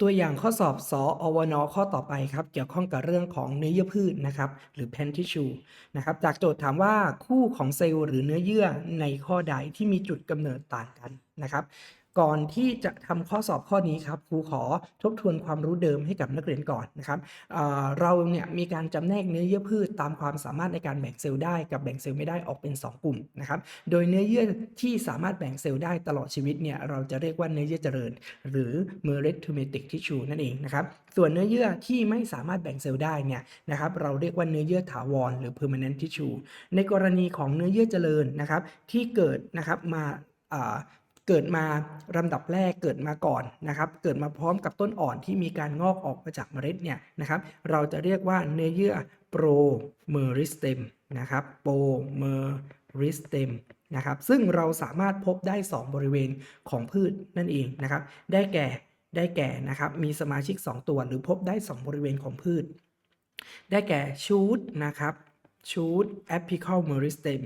ตัวอย่างข้อสอบสอวนข้อต่อไปครับ เกี่ยวข้องกับเรื่องของเนื้อเยื่อพืชนะครับ หรือแพนทิชูนะครับ จากโจทย์ถามว่าคู่ของเซลล์หรือเนื้อเยื่อในข้อใดที่มีจุดกำเนิดต่างกันนะครับ ก่อนที่จะทำข้อสอบข้อนี้ครับครูขอทบทวนความรู้เดิมให้กับนักเรียนก่อนนะครับเเราเนี่ยมีการจำแนกเนื้อเยื่อพืชตามความสามารถในการแบ่งเซลล์ได้กับแบ่งเซลล์ไม่ได้ออกเป็น 2 กลุ่มนะครับโดยเนื้อเยื่อที่สามารถแบ่งเซลล์ได้ตลอดชีวิตเนี่ยเราจะเรียกว่าเนื้อเยื่อเจริญ หรือ merythematic tissue นั่นเองนะครับส่วนเนื้อเยื่อที่ไม่สามารถแบ่งเซลล์ได้เนี่ยนะครับเราเรียกว่าเนื้อเยื่อถาวรหรือ permanent tissue ในกรณีของเนื้อเยื่อเจริญนะครับที่เกิดนะครับมา เกิดมาลำดับแรกเกิดมาก่อนนะครับเกิดมาพร้อมกับต้นอ่อนที่มีการงอกออกมาจากเมล็ดเนี่ยนะครับเราจะเรียกว่าเนื้อเยื่อโปรเมริสเตมนะครับโปรเมริสเตมนะครับซึ่งเราสามารถพบได้ 2 บริเวณของพืชนั่นเองนะครับได้แก่ได้แก่นะครับมีสมาชิก 2 ตัวหรือพบได้ 2 บริเวณของพืช ได้แก่ชูดนะครับชูด apical meristem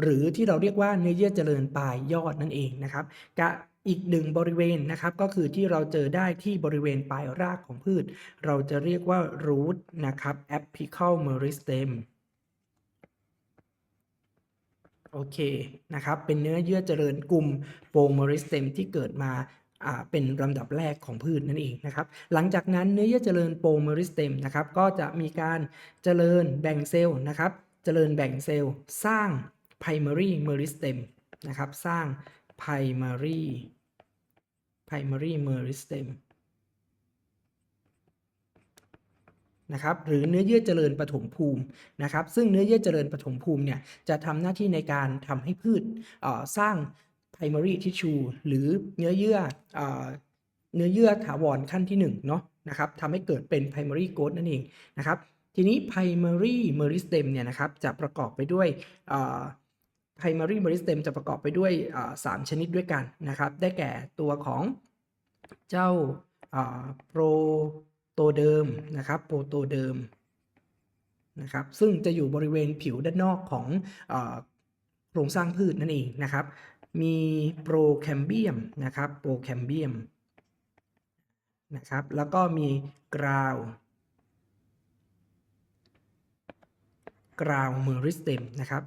หรือที่เราเรียกว่าเนื้อเยื่อเจริญปลายยอดนั่นเองนะครับกับอีกหนึ่งบริเวณนะครับก็คือที่เราเจอได้ที่บริเวณปลายรากของพืช เราจะเรียกว่า root นะครับ apical meristem โอเคนะครับเป็นเนื้อเยื่อเจริญกลุ่มโปรเมริสเตมที่เกิดมาเป็นลำดับแรกของพืชนั่นเองนะครับ หลังจากนั้นเนื้อเยื่อเจริญโปรเมริสเตมนะครับก็จะมีการเจริญแบ่งเซลล์นะครับ เจริญแบ่งเซลล์สร้าง primary meristem นะครับ สร้าง primary primary meristem นะครับหรือเนื้อเยื่อเจริญปฐมภูมินะครับซึ่งเนื้อเยื่อเจริญปฐมภูมิเนี่ยจะทำหน้าที่ในการทำให้พืชสร้าง primary tissue หรือเนื้อเยื่อเอ่อเนื้อเยื่อถาวรขั้นที่1เนาะนะครับทำให้เกิดเป็น primary growth นั่นเองนะครับทีนี้ primary meristem เนี่ยนะครับจะประกอบไปด้วยเ primary meristem จะประกอบไปด้วยเอ่อสามชนิดด้วยกันนะครับ ได้แก่ตัวของเจ้าโปรโตเดิมนะครับโปรโตเดิมนะครับซึ่งจะอยู่บริเวณผิวด้านนอกของโครงสร้างพืชนั่นเองนะครับ มีโปรแคมเบียมนะครับโปรแคมเบียมนะครับแล้วก็มีกราวกราวเมอริสเตมนะครับ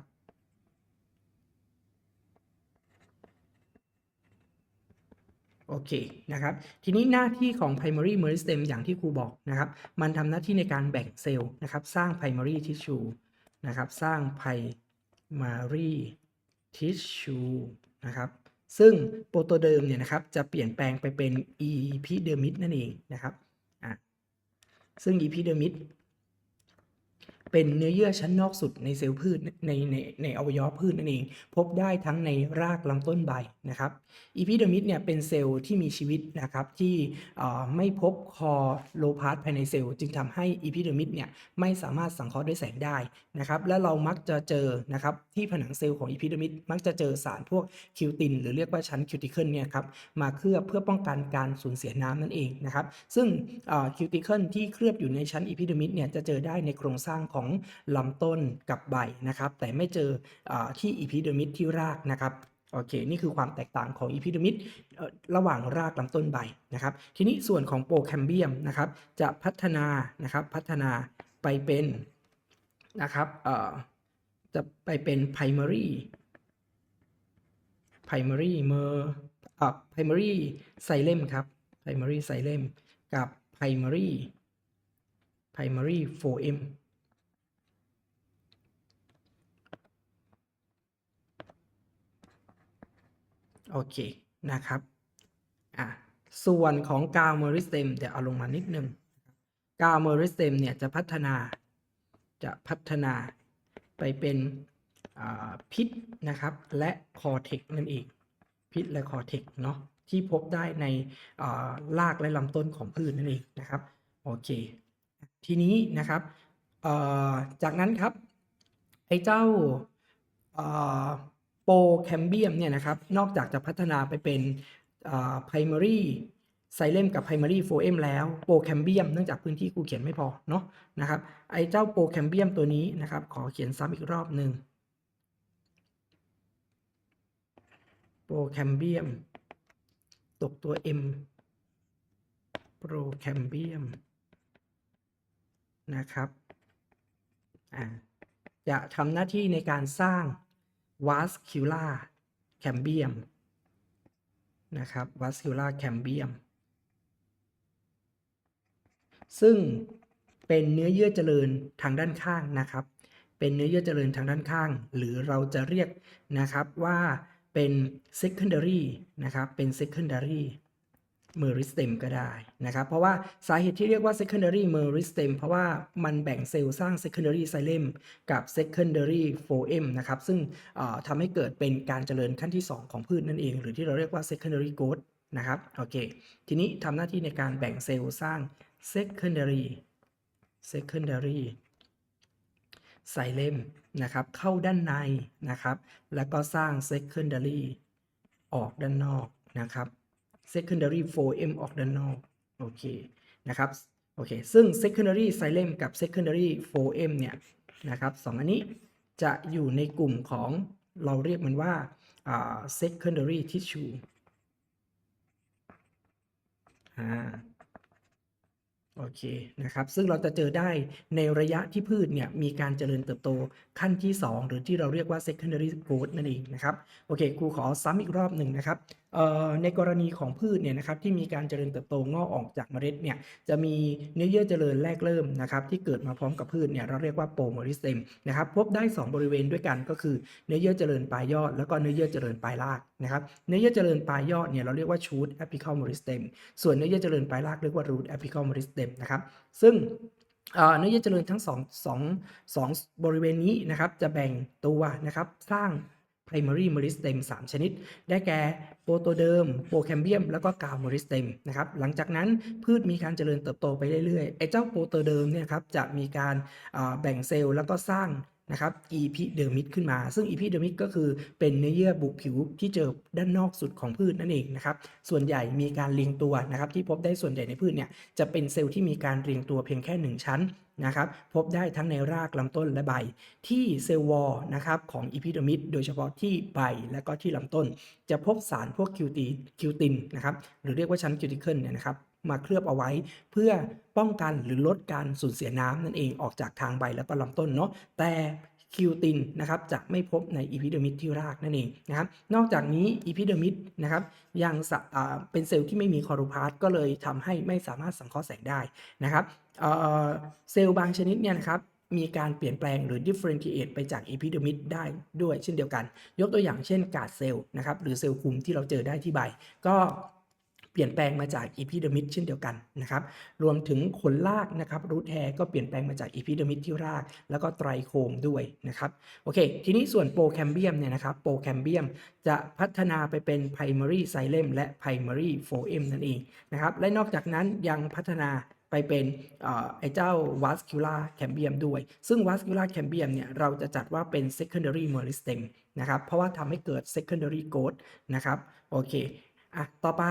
โอเคนะครับ ทีนี้หน้าที่ของ primary meristem อย่างที่ครูบอกนะครับ มันทำหน้าที่ในการแบ่งเซลล์นะครับ สร้าง primary tissue นะครับ สร้าง primary tissue นะครับ ซึ่งโปรโตเดิมเนี่ยนะครับ จะเปลี่ยนแปลงไปเป็น epidermis นั่นเองนะครับอะซึ่ง epidermis เป็นเนื้อเยื่อชั้นนอกสุดในเซลล์พืชในในในอวัยวะพืชนั่นเอง พบได้ทั้งในรากลำต้นใบนะครับอีพิเดมิสเนี่ยเป็นเซลล์ที่มีชีวิตนะครับที่ไม่พบคอโลพาสภายในเซลล์จึงทำให้อีพิเดมิสเนี่ยไม่สามารถสังเคราะห์ด้วยแสงได้นะครับและเรามักจะเจอนะครับที่ผนังเซลล์ของอีพิเดมิสมักจะเจอสารพวกคิวตินหรือเรียกว่าชั้นคิวติเคิลเนี่ยครับมาเคลือบเพื่อป้องกันการสูญเสียน้ำนั่นเองนะครับซึ่งคิวติเคิลที่เคลือบอยู่ในชั้นอีพิเดมิสเนี่ยจะเจอได้ในโครงสร้างของลำต้นกับใบนะครับ แต่ไม่เจออที่อีพิเดมิสที่รากนะครับโอเค นี่คือความแตกต่างของอีพิเดมิสระหว่างรากลำต้นใบนะครับ ทีนี้ส่วนของโปรแคมเบียมนะครับ จะพัฒนานะครับพัฒนาไปเป็นนะครับจะไปเป็น primary primary เมอร์อ่า primary xylem ครับ primary xylem กับ primary primary phloem โอเค นะครับ อะ ส่วนของกาวเมอริสเตมเดี๋ยวเอาลงมานิดนึงกาวเมอริสเตมเนี่ยจะพัฒนา จะพัฒนาไปเป็นพิษนะครับ และคอเทกนั่นเอง พิษและคอเทกเนาะที่พบได้ในรากและลำต้นของพืชนั่นเองนะครับ โอเค ทีนี้นะครับ จากนั้นครับ ไอ้เจ้า โปรแคมเบียมเนี่ยนะครับนอกจากจะพัฒนาไปเป็น primary ไซเลมกับ primary phloem แล้วโปรแคมเบียมเนื่องจากพื้นที่กูเขียนไม่พอเนาะนะครับไอ้เจ้าโปรแคมเบียมตัวนี้นะครับ ขอเขียนซ้ำอีกรอบหนึ่งโปรแคมเบียมตกตัว M โปรแคมเบียมนะครับจะทำหน้าที่ในการสร้าง vascular cambium นะครับ vascular cambium ซึ่งเป็นเนื้อเยื่อเจริญทางด้านข้างนะครับ เป็นเนื้อเยื่อเจริญทางด้านข้าง หรือเราจะเรียกนะครับว่าเป็น secondary นะครับ เป็น secondary meristem ก็ได้นะครับ เพราะว่าสาเหตุที่เรียกว่า secondary meristem เพราะว่ามันแบ่งเซลล์สร้าง secondary xylem กับ secondary phloem นะครับ ซึ่งทำให้เกิดเป็นการเจริญขั้นที่ 2 ของพืชนั่นเอง หรือที่เราเรียกว่า secondary growth นะครับโอเค ทีนี้ทำหน้าที่ในการแบ่งเซลล์สร้าง secondary secondary ไซเลมนะครับ เข้าด้านในนะครับ แล้วก็สร้าง secondary ออกด้านนอกนะครับ secondary phloem ออกด้านนอกโอเคนะครับโอเคซึ่ง secondary xylem กับ secondary phloem เนี่ยนะครับสองอันนี้จะอยู่ในกลุ่มของเราเรียกมันว่า secondary tissue อ่าโอเคนะครับซึ่งเราจะเจอได้ในระยะที่พืชเนี่ยมีการเจริญเติบโตขั้นที่ 2 หรือที่เราเรียกว่า secondary growth นั่นเองนะครับ โอเคครูขอซ้ำอีกรอบหนึ่งนะครับในกรณีของพืชเนี่ยนะครับที่มีการเจริญเติบโตงอกออกจากเมล็ดเนี่ยจะมีเนื้อเยื่อเจริญแรกเริ่มนะครับที่เกิดมาพร้อมกับพืชเนี่ยเราเรียกว่าโปรโมริสเตมนะครับพบได้ 2 บริเวณด้วยกันก็คือเนื้อเยื่อเจริญปลายยอด แล้วก็เนื้อเยื่อเจริญปลายรากนะครับเนื้อเยื่อเจริญปลายยอดเนี่ยเราเรียกว่า shoot apical meristem ส่วนเนื้อเยื่อเจริญปลายรากเรียกว่า root apical meristem นะครับซึ่งเนื้อเยื่อเจริญทั้งสองสองสองบริเวณนี้นะครับจะแบ่งตัวนะครับสร้าง primary meristem 3 ชนิด ได้แก่โปรโตเดิมโปรแคมเบียม แล้วก็กาวเมริสเต็มนะครับ หลังจากนั้นพืชมีการเจริญเติบโตไปเรื่อยๆ ไอ้เจ้าโปรโตเดิมเนี่ยครับจะมีการแบ่งเซลล์แล้วก็สร้าง นะครับอีพิเดอร์มิดขึ้นมา ซึ่งอีพิเดอร์มิดก็คือเป็นเนื้อเยื่อบุผิวที่เจอด้านนอกสุดของพืชนั่นเองนะครับ ส่วนใหญ่มีการเรียงตัวนะครับ ที่พบได้ส่วนใหญ่ในพืชเนี่ยจะเป็นเซลล์ที่มีการเรียงตัวเพียงแค่ 1 ชั้นนะครับพบได้ทั้งในรากลำต้นและใบ ที่เซลล์วอลนะครับของอีพิเดอร์มิดโดยเฉพาะที่ใบและก็ที่ลำต้น จะพบสารพวกคิวตีคิวตินนะครับหรือเรียกว่าชั้นคิวติเคิลเนี่ยนะครับ มาเคลือบเอาไว้ เพื่อป้องกันหรือลดการสูญเสียน้ำนั่นเองออกจากทางใบแล้วก็ลำต้นเนาะแต่คิวตินนะครับจะไม่พบในอีพิเดอร์มิดที่รากนั่นเองนะครับนอกจากนี้อีพิเดอร์มิดนะครับยังเป็นเซลล์ที่ไม่มีคอรูพาสก็เลยทำให้ไม่สามารถสังเคราะห์แสงได้นะครับเเซลล์บางชนิดเนี่ยนะครับมีการเปลี่ยนแปลงหรือ differentiate ไปจากอีพิเดอร์มิดได้ด้วยเช่นเดียวกัน ยกตัวอย่างเช่นกาดเซลล์นะครับหรือเซลล์คุมที่เราเจอได้ที่ใบ ก็ เปลี่ยนแปลงมาจากอีพิเดอร์มิดเช่นเดียวกันนะครับ รวมถึงขนรากนะครับรูทแฮก็เปลี่ยนแปลงมาจากอีพิเดอร์มิดที่ราก แล้วก็ไตรโคมด้วยนะครับ โอเค ทีนี้ส่วนโปรแคมเบียมเนี่ยนะครับ โปรแคมเบียมจะพัฒนาไปเป็น primary xylem และ primary phloem นั่นเองนะครับ และนอกจากนั้นยังพัฒนาไปเป็นอไอ้เจ้า vascular cambium ด้วย ซึ่ง vascular cambium เนี่ยเราจะจัดว่าเป็น secondary meristem นะครับ เพราะว่าทำให้เกิด secondary growth นะครับ โอเค อะต่อไป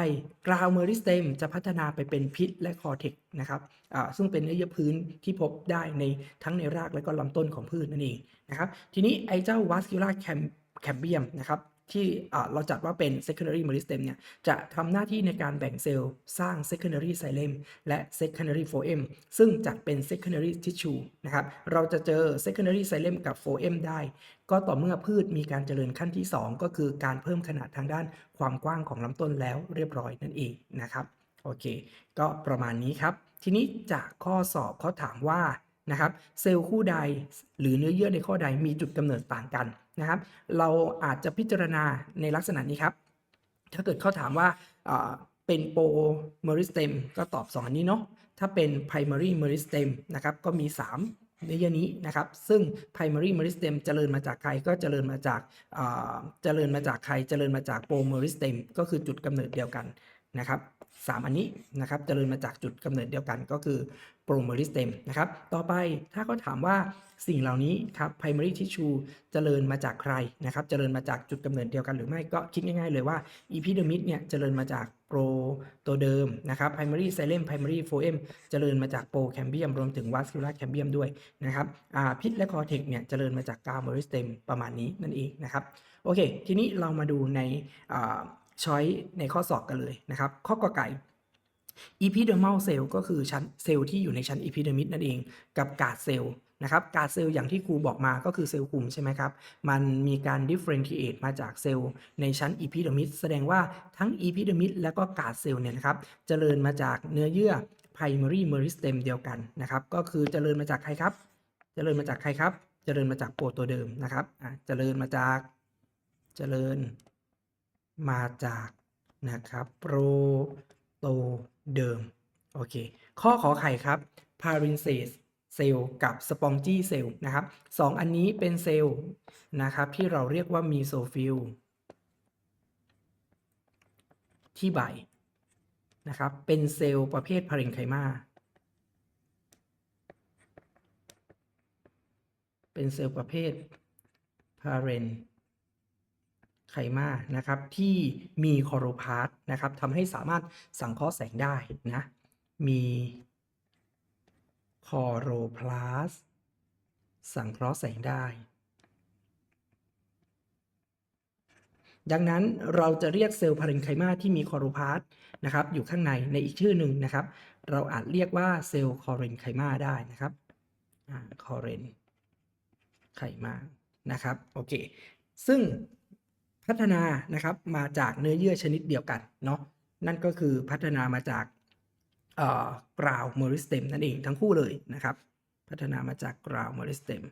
กราวเมอริสเตมจะพัฒนาไปเป็นพิษและคอเทกนะครับอ่าซึ่งเป็นเนื้อเยื่อพื้นที่พบได้ในทั้งในรากและก็ลำต้นของพืชนั่นเองนะครับ ทีนี้ไอ้เจ้า vascular cam- cambium นะครับ ที่เราจัดว่าเป็น secondary meristem เนี่ยจะทำหน้าที่ในการแบ่งเซลล์สร้าง secondary xylem และ secondary phloem ซึ่งจัดเป็น secondary tissue นะครับเราจะเจอ secondary xylem กับ phloem ได้ ก็ต่อเมื่อพืชมีการเจริญขั้นที่ 2 ก็คือการเพิ่มขนาดทางด้านความกว้างของลำต้นแล้วเรียบร้อยนั่นเองนะครับโอเค ก็ประมาณนี้ครับ ทีนี้จากข้อสอบเขาถามว่านะครับเซลล์คู่ใดหรือเนื้อเยื่อในข้อใดมีจุดกำเนิดต่างกัน นะครับ เราอาจจะพิจารณาในลักษณะนี้ครับ ถ้าเกิดเขาถามว่าเป็นโปรเมอริสเต็มก็ตอบ2อันนี้เนาะ ถ้าเป็น primary meristem นะครับ ก็มี3เนื้อเยื่อนี้นะครับ ซึ่ง primary meristem เจริญมาจากใครก็เจริญมาจากเจริญมาจากใคร เจริญมาจากโปร meristem ก็คือจุดกำเนิดเดียวกัน นะครับสามอันนี้นะครับเจริญมาจากจุดกำเนิดเดียวกันก็คือโปรเมอริสเต็มนะครับต่อไปถ้าเขาถามว่าสิ่งเหล่านี้ครับ primary tissue เจริญมาจากใครนะครับเจริญมาจากจุดกำเนิดเดียวกันหรือไม่ก็คิดง่ายๆเลยว่า epidermis เนี่ยเจริญมาจากโปรตัวเดิมนะครับ primary xylem primary phloem เจริญมาจากโปรแคมเบียมรวมถึง vascular cambium ด้วยนะครับอาพิษและคอเทกเนี่ยเจริญมาจากกาเมอริสเตมประมาณนี้นั่นเองนะครับโอเค ทีนี้เรามาดูใน ช้อยในข้อสอบกันเลยนะครับ ข้อกอไก่ epidermal cell ก็คือชั้นเซลล์ที่อยู่ในชั้น epidermis นั่นเอง กับกาดเซลล์นะครับกาดเซลล์อย่างที่ครูบอกมาก็คือเซลล์กลุ่มใช่ไหมครับ มันมีการ differentiate มาจากเซลล์ในชั้น epidermis แสดงว่าทั้ง epidermis แล้วก็กาดเซลล์เนี่ยนะครับเจริญมาจากเนื้อเยื่อ primary meristem เดียวกันนะครับ ก็คือเจริญมาจากใครครับเจริญมาจากใครครับเจริญมาจากโปรตัวเดิมนะครับอะเจริญมาจากเจริญ มาจากนะครับโปรโตเดิมโอเคข้อขอไข่ครับ parenchyma เซลล์กับ spongy เซลล์นะครับสองอันนี้เป็นเซลล์นะครับที่เราเรียกว่า mesophyll ที่ใบนะครับเป็นเซลล์ประเภท parenchyma เป็นเซลล์ประเภท parent ไขมานะครับที่มีคอโรพาสนะครับทำให้สามารถสังเคราะห์แสงได้นะมีคอโรพลาสสังเคราะห์แสงได้ ดังนั้นเราจะเรียกเซลล์พาเรนไคมาที่มีคอโรพาสนะครับอยู่ข้างในในอีกชื่อหนึ่งนะครับ เราอาจเรียกว่าเซลล์คอเรนไคมาได้นะครับคอเรนไคมานะครับโอเค ซึ่ง พัฒนานะครับมาจากเนื้อเยื่อชนิดเดียวกันเนาะนั่นก็คือพัฒนามาจากกราวมอริสเต็มนั่นเองทั้งคู่เลยนะครับ พัฒนามาจากกราวมอริสเต็ม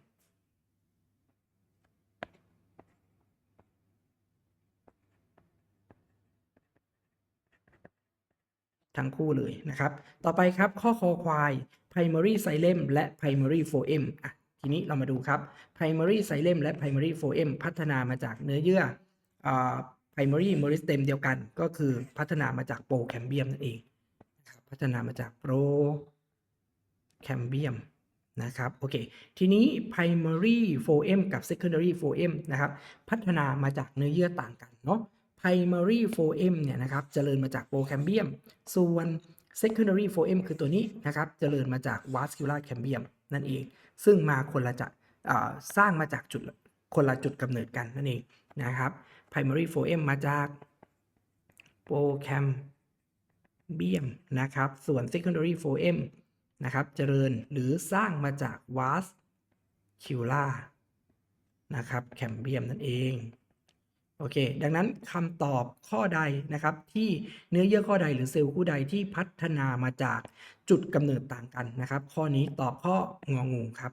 ทั้งคู่เลยนะครับ ต่อไปครับข้อคอควาย primary xylem และ primary phloem อะทีนี้เรามาดูครับ primary xylem และ primary phloem พัฒนามาจากเนื้อเยื่อ primary meristem เดียวกัน ก็คือพัฒนามาจากโปรแคมเบียมนั่นเองพัฒนามาจากโปรแคมเบียมนะครับโอเคทีนี้ primary 4m กับ secondary 4m นะครับพัฒนามาจากเนื้อเยื่อต่างกันเนาะ primary 4m เนี่ยนะครับเจริญมาจากโปรแคมเบียมส่วน secondary 4m คือตัวนี้นะครับเจริญมาจาก vascular cambium นั่นเอง ซึ่งมาคนละจะสร้างมาจากจุดคนละจุดกำเนิดกันนั่นเองนะครับ primary phloem มาจากโปรแคมเบียมนะครับ ส่วน secondary phloem นะครับเจริญหรือสร้างมาจาก vascular นะครับแคมเบียมนั่นเอง โอเค ดังนั้นคำตอบข้อใดนะครับ ที่เนื้อเยื่อข้อใดหรือเซลล์คู่ใดที่พัฒนามาจากจุดกำเนิดต่างกันนะครับ ข้อนี้ตอบข้ององูครับ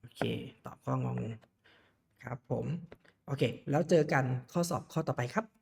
โอเค ตอบข้ององูครับผม โอเค แล้วเจอกันข้อสอบข้อต่อไปครับ